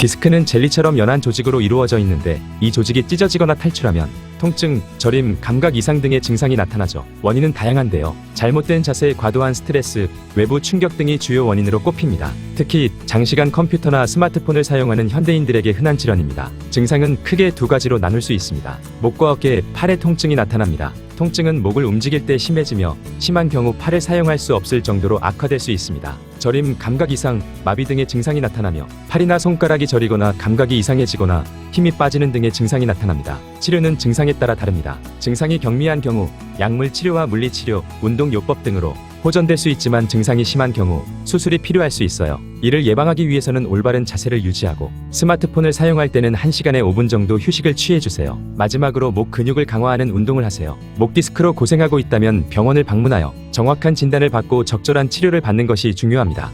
디스크는 젤리처럼 연한 조직으로 이루어져 있는데 이 조직이 찢어지거나 탈출하면 통증, 저림, 감각 이상 등의 증상이 나타나죠. 원인은 다양한데요. 잘못된 자세, 과도한 스트레스, 외부 충격 등이 주요 원인으로 꼽힙니다. 특히 장시간 컴퓨터나 스마트폰을 사용하는 현대인들에게 흔한 질환입니다. 증상은 크게 두 가지로 나눌 수 있습니다. 목과 어깨, 팔의 통증이 나타납니다. 통증은 목을 움직일 때 심해지며 심한 경우 팔을 사용할 수 없을 정도로 악화될 수 있습니다. 저림, 감각 이상, 마비 등의 증상이 나타나며 팔이나 손가락이 저리거나 감각이 이상해지거나 힘이 빠지는 등의 증상이 나타납니다. 치료는 증상에 따라 다릅니다. 증상이 경미한 경우 약물 치료와 물리 치료, 운동 요법 등으로 호전될 수 있지만 증상이 심한 경우 수술이 필요할 수 있어요. 이를 예방하기 위해서는 올바른 자세를 유지하고 스마트폰을 사용할 때는 1시간에 5분 정도 휴식을 취해 주세요. 마지막으로 목 근육을 강화하는 운동을 하세요. 목 디스크로 고생하고 있다면 병원을 방문하여 정확한 진단을 받고 적절한 치료를 받는 것이 중요합니다.